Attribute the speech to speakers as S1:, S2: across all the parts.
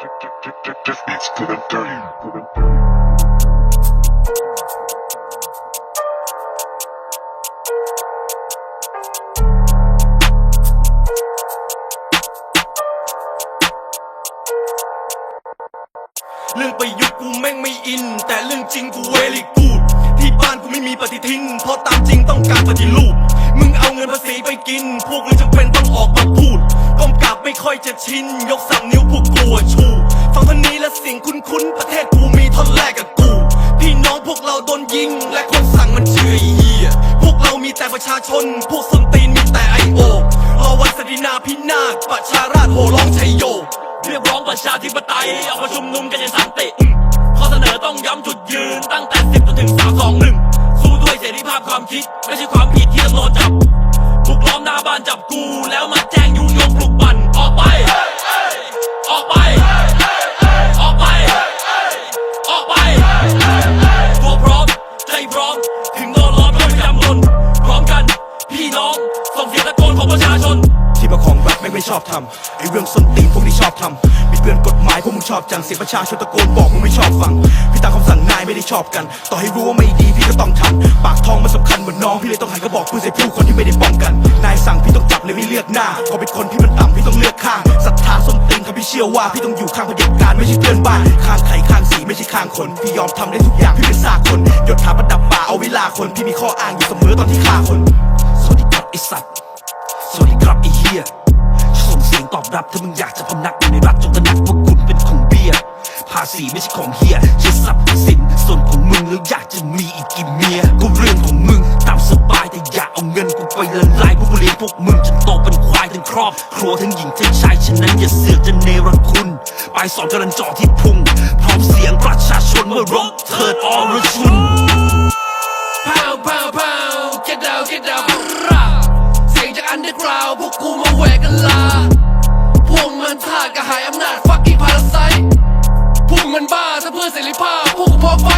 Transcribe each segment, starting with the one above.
S1: Just beats to the dirty. To the dirty.
S2: เรื่องประยุทธ์กูแม่งไม่อิน แต่เรื่องจริงกูเวลิกูดที่บ้านกูไม่มีปฏิทินเพราะตามจริงต้องการปฏิรูปมึงเอาเงินภาษีไปกิน พวกมึง ค่อยจะชิน ยกสามนิ้วพวกกูอะชู ฟังท่อนนี้และเสียงคุ้นๆประเทศกูมีท่อนแรกกับกู พี่น้องพวกเราโดนยิง และคนสั่งมันชื่อเหี้ยพวกเรามีแต่ประชาชน พวกสนตีนมีแต่ไอโอรอวันสดินาพินาศประชาราษฎร์โหร้องชัยโย เรียกร้องประชาธิปไตยเอามาชุมนุมกันอย่างสันติข้อเสนอต้องย้ำจุดยืนตั้งแต่10จนถึง321สู้ด้วยเสรีภาพความคิด ไม่ใช่ความ ส่งเสียงตะโกนของประชาชน
S3: ที่มาของรัฐไม่ไม่ชอบทำไอเรื่องส้นตีนพวกนี้ชอบทำบิดเบือนกฎหมายพวกมึงชอบจังเสียงประชาชนตะโกนบอกมึงไม่ชอบฟังพี่ตามคำสั่งนายไม่ได้ชอบกัน ต่อให้รู้ว่าไม่ดีพี่ก็ต้องทำปากทองมันสำคัญเหมือนน้องพี่เลยต้องหันกระบอกปืนใส่ผู้คนที่ไม่ได้ป้องกัน นายสั่งพี่ต้องจับเลยไม่เลือกหน้าพอเป็นคนที่มันต่ำพี่ต้องเลือกข้างศรัทธาส้นตีนครับพี่เชื่อว่าพี่ต้องอยู่ข้างเผด็จการไม่ใช่เพื่อนบ้านข้างไข่ข้างสีไม่ใช่ข้างคนพี่ยอมทำได้ทุกอย่างพี่เป็นซากคนยศถาประดับป่าเอาเวลาคนพี่มีข้ออ้างอยู่เสมอตอนที่ฆ่าคน ไอสัตว์สวัสดีครับไอเฮียส่งเสียงตอบรับถ้ามึงอยากจะพำนักอยู่ในรัฐจงตระหนักว่าคุณเป็นของเบียภาษีไม่ใช่ของเฮียใช่ทรัพย์สินส่วนของมึงแล้วอยากจะมีอีกกี่เมียก็เรื่องของมึงตามสบายแต่อย่าเอาเงินกูไปละลายพวกกูเลี้ยงพวกมึงจนโตเป็นควายทั้งครอบ ครัวทั้งหญิงทั้งชายฉะนั้นอย่าเสือกจะเนรคุณ ไปสอนกำลังจ่อที่พุงพร้อมเสียงประชาชนเมื่อรบเถิดอรชุน
S4: กอันเราวพวกกูมาแหวกกันลา พวกมันทาสกระหายอำนาจฟักกิ้งพาราไซพวกมันบ้าถ้าเพื่อเสรีภาพพวกกูพร้อมไฟ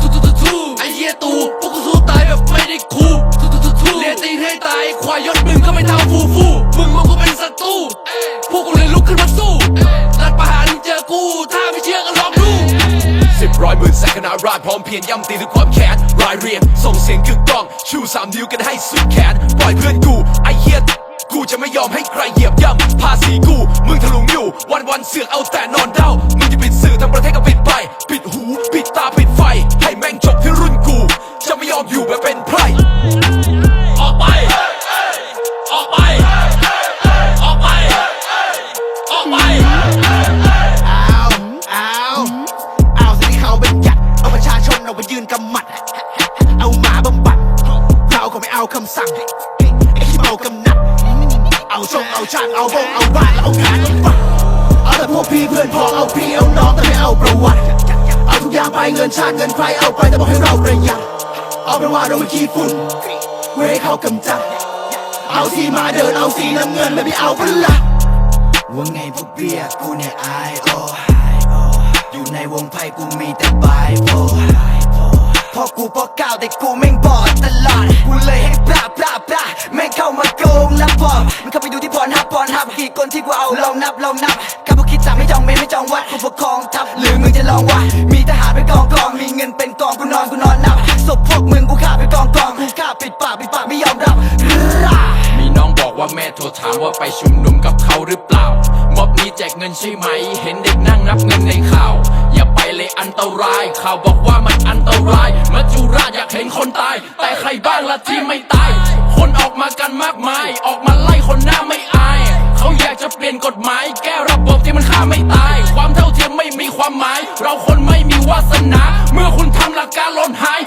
S4: ทูทูทูทูไอเหี้ยตูพวกกูสู้ตายแบบไม่ได้คูทูทูทูทูเลียตีนให้ตายควายยศมึงก็ไม่เท่าฟูฟูมึงมองกูเป็นศัตรูพวกกูเลยลุกขึ้นมาสู้ ร้อยหมื่นแสนคณะราษฎรพร้อมเพียรย่ำตีด้วยความแค้นรายเรียงส่งเสียงกึกก้อง ชูสามนิ้วกันให้สุดแขน ปล่อยเพื่อนกู ไอเฮียกูจะไม่ยอมให้ใครเหยียบย่ำภาษีกู มึงทะลุงอยู่ วันวันเสือกเอาแต่นอนเด้ามึงจะปิดสื่อทั้งประเทศก็ปิดไป ปิดหู ปิดตา ปิดไฟ ให้แม่ง ไอ้
S3: ที่เมากำนัดเอาชงเอาชาติเอาบงเอาบ้านแล้วเอางานเอาฝักเอาแต่พวกพี่เพื่อนพอเอาพี่เอาน้องแต่ไม่เอาประวัติ เอาทุกอย่างไปเงินชาติเงินใครเอาไปแต่บอกให้เราประหยัดเอาเป็นว่าเราไม่ขี้ฝุ่นเว้ยให้เขากำจัด เอาสีมาเดินเอาสีน้ำเงินไม่ไปเอาพละว่าไงพวกเบียกูเนี่ยไอโออยู่ในวงไพ่กูมีแต่ไบโพ พอกูพอก้าวแต่กูแม่งบอดตลอด กูเลยให้ปลาปลาปลาแม่งเข้ามาโกงและปอบมันเข้าไปดูที่พรฮับพรฮับกี่คนที่กูเอาลองนับลองนับข้าพวกคิดจะไม่จองเมนไม่จองวัดกูปกครองทัพหรือมึงจะลองวะมีทหารเป็นกองกองมีเงินเป็นกองกูนอนกูนอนนับศพพวกมึงกูฆ่าเป็นกองกองกูฆ่าปิดปากปิดปากไม่ยอมรับ
S4: มีน้องบอกว่าแม่โทรถามว่าไปชุมนุมกับเขาหรือเปล่าม็อบนี้แจกเงินใช่ไหม เห็นเด็กนั่งนับเงินในข่าว อย่าไปเลยอันตราย ข่าวบอกว่ามันอันตราย แต่ใครบ้างละที่ไม่ตาย คนออกมากันมากมาย ออกมาไล่คนหน้าไม่
S5: อาย เขาอยากจะเป
S4: ลี่
S5: ยนกฎหมาย แก้ระ
S4: บบที่มันฆ่าไม่ตาย ความเท่าเทียมไม่มีความหมาย เรา
S5: คนไม่มีวาสนา เมื่
S4: อคุณทำหลักการล่นหาย